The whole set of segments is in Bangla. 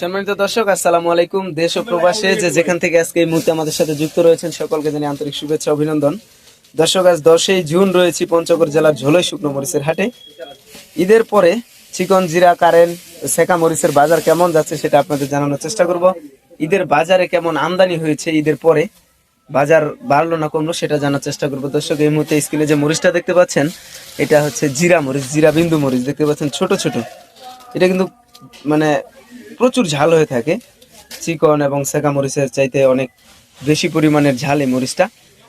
সম্মানিত দর্শক, আসসালামু আলাইকুম। দেশ ও প্রবাসে যে যেখান থেকে আজকে এই মুহূর্তে আমাদের সাথে যুক্ত রয়েছেন, সকলকে জানিয়ে আন্তরিক শুভেচ্ছা, অভিনন্দন। দর্শক, আজ দশই জুন রয়েছে পঞ্চগড় জেলার ঝোলই শুকনো মরিচের হাটে। ঈদের পরে চিকন জিরা কারেন্ট সেকা মরিচের বাজার কেমন যাচ্ছে সেটা আপনাদের জানানোর চেষ্টা করব। ঈদের বাজারে কেমন আমদানি হয়েছে ঈদের পরে? বাজার বাড়লো না কমলো সেটা জানার চেষ্টা করব। দর্শক, এই মুহূর্তে স্ক্রিনে যে মরিচটা দেখতে পাচ্ছেন, এটা হচ্ছে জিরা মরিচ, জিরা বিন্দু মরিচ। দেখতে পাচ্ছেন ছোট ছোট। এটা কিন্তু মানে প্রচুর ঝাল হয়ে থাকে। চিকন এবং সেকা মরিচের চাইতে অনেক বেশি পরিমাণের ঝাল এই মরিচটা।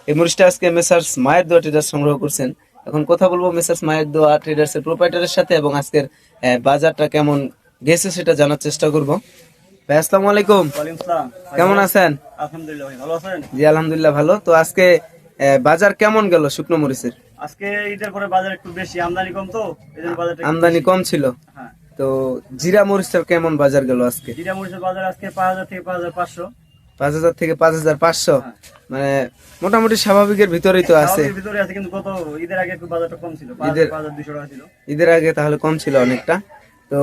এই মরিচটা আজকে মেসার্স মায়ের দোয়া ট্রেডার্স সংগ্রহ করছেন। এখন কথা বলব মেসার্স মায়ের দোয়া ট্রেডার্স এর প্রোপাইটারের সাথে এবং আজকের বাজারটা কেমন গেছে সেটা জানার চেষ্টা করব। ভাই আসসালামু আলাইকুম। কেমন আছেন? আলহামদুলিল্লাহ ভালো আছেন? জি আলহামদুলিল্লাহ ভালো। তো আজকে বাজার কেমন গেল শুকনো মরিচের? আজকে ঈদের পরে বাজার একটু বেশি আমদানি কম তো এই জন্য বাজারটা একটু আমদানি কম ছিল। হ্যাঁ। তো জিরা মরিচটার কেমন বাজার গেল আজকে? জিরা মরিচের বাজার আজকে পাঁচ হাজার থেকে পাঁচ হাজার পাঁচশো। পাঁচ হাজার থেকে পাঁচ হাজার পাঁচশো? হ্যাঁ। মানে মোটামুটি স্বাভাবিকের ভিতরেই তো আছে। ভিতরে আছে কিন্তু গত ঈদের আগে একটু বাজারটা কম ছিল টাকা ছিল। ঈদের আগে তাহলে কম ছিল অনেকটা। তো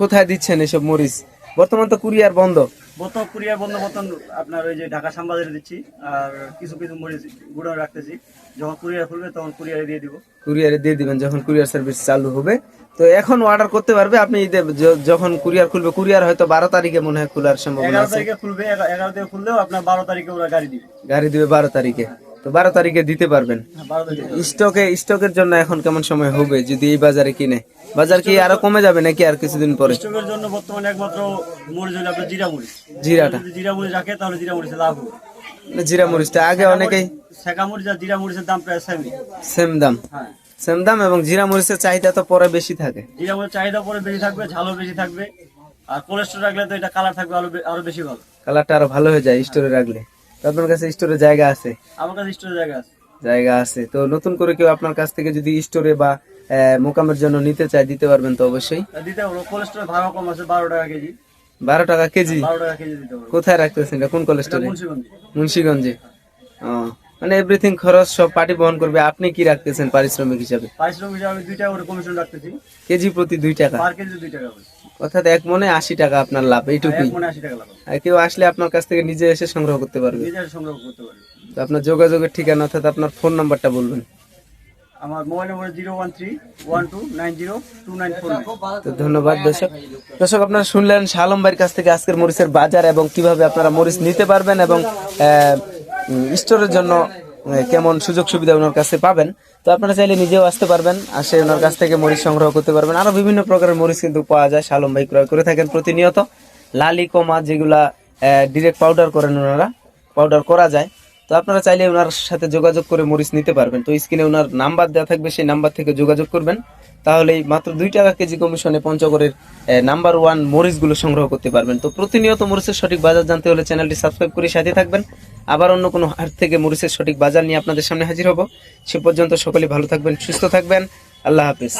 কোথায় দিচ্ছেন এসব মরিচ? বর্তমান তো কুরিয়ার বন্ধ। বোতল কুরিয়ার বন্ধ মতন আপনার ওই যে ঢাকা শ্যামবাজারে দিচ্ছি আর কিছু কিছু মরিচ গুঁড়ো রাখতেছি। যখন কুরিয়ার খুলবে তখন কুরিয়ারে দিয়ে দিব। কুরিয়ারে দিয়ে দিবেন যখন কুরিয়ার সার্ভিস চালু হবে। তো এখন অর্ডার করতে পারবে আপনি যখন কুরিয়ার খুলবে কুরিয়ার হয়তো বারো তারিখে মনে হয় খোলার সম্ভাবনা এগারো তারিখে খুলবে এগারো তারিখে খুললেও আপনার বারো তারিখে ওরা গাড়ি দিবে। গাড়ি দিবে বারো তারিখে। তো বারো তারিখে দিতে পারবেন। হ্যাঁ, স্টকে স্টকের জন্য এখন কেমন সময় হবে যদি এই বাজারে কিনে? বাজার কি আরও কমে যাবে নাকি আর কিছুদিন পরে? স্টকের জন্য বর্তমানে একমাত্র মরিচ হলো আপনার জিরা মরিচ জিরাটা জিরা মরিচ রাখে তাহলে জিরা মরিচে লাভ হবে। মানে জিরা মরিচটা আগে অনেকেই শেখা মরিচ আর জিরা মরিচের দাম প্রায় সেমই সেম দাম। হ্যাঁ। সেম দাম এবং জিরা মরিচের চাহিদা তো পরে বেশি থাকে। জিরা মরিচ চাহিদা পরে বেশি থাকবে ঝালও বেশি থাকবে। আর কোলেস্ট্রল রাখলে তো এটা কালার থাকবে আরও আরও বেশি ভালো। কালারটা আরও ভালো হয়ে যায় স্টোরে রাখলে। আপনার কাছে স্টোরে জায়গা আছে? আমার কাছে স্টোরে জায়গা আছে। জায়গা আছে। তো নতুন করে কেউ আপনার কাছ থেকে যদি স্টোরে বা মোকামের জন্য নিতে চায় দিতে পারবেন তো অবশ্যই? দিতে পারব। কোলেস্ট্রল ভাড়া কম আছে বারো টাকা কেজি। বারো টাকা কেজি? কোথায় রাখতেছেন কোন এটা মুন্সিগঞ্জে। মুন্সিগঞ্জে। ও। মানে এভরিথিং খরচ সব পার্টি বহন করবে। আপনি কি রাখতেছেন পারিশ্রমিক হিসাবে? পারিশ্রমিক হিসাবে আমি দুই টাকা করে কমিশন রাখতেছি। কেজি প্রতি দুই টাকা? পার কেজি দুই টাকা অর্থাৎ এক মনে আশি টাকা আপনার লাভ এইটুকুই। এক মনে আশি টাকা লাগাবো আর কেউ আসলে আপনার কাছ থেকে নিজে এসে সংগ্রহ করতে পারবে। নিজের সংগ্রহ করতে পারি তো আপনার যোগাযোগের ঠিকানা অর্থাৎ আপনার ফোন নাম্বারটা বলবেন। আমার mobile number zero one three one two nine zero two nine four তো ধন্যবাদ দর্শক। দর্শক আপনারা শুনলেন শালম ভাইয়ের কাছ থেকে আজকের মরিচের বাজার এবং কীভাবে আপনারা মরিচ নিতে পারবেন এবং স্টোরের জন্য কেমন সুযোগ সুবিধা ওনার কাছে পাবেন, তো আপনারা চাইলে নিজেও আসতে পারবেন, আসে ওনার কাছ থেকে মরিচ সংগ্রহ করতে পারবেন। আরও বিভিন্ন প্রকারের মরিচ কিন্তু পাওয়া যায়, শালম ভাই ক্রয় করে থাকেন প্রতিনিয়ত। লালি কমা যেগুলা ডিরেক্ট পাউডার করেন ওনারা পাউডার করা যায়। তো আপনারা চাইলে ওনার সাথে যোগাযোগ করে মরিচ নিতে পারবেন। তো স্ক্রিনে ওনার নাম্বার দেওয়া থাকবে, সেই নাম্বার থেকে যোগাযোগ করবেন। তাহলেই মাত্র দুই টাকা কেজি কমিশনে পঞ্চগড়ের নাম্বার ওয়ান মরিচগুলো সংগ্রহ করতে পারবেন। তো প্রতিনিয়ত মরিচের সঠিক বাজার জানতে হলে চ্যানেলটি সাবস্ক্রাইব করে সাথে থাকবেন। আবার অন্য কোনো হাট থেকে মরিচের সঠিক বাজার নিয়ে আপনাদের সামনে হাজির হব। সে পর্যন্ত সকলে ভালো থাকবেন, সুস্থ থাকবেন। আল্লাহ হাফিজ।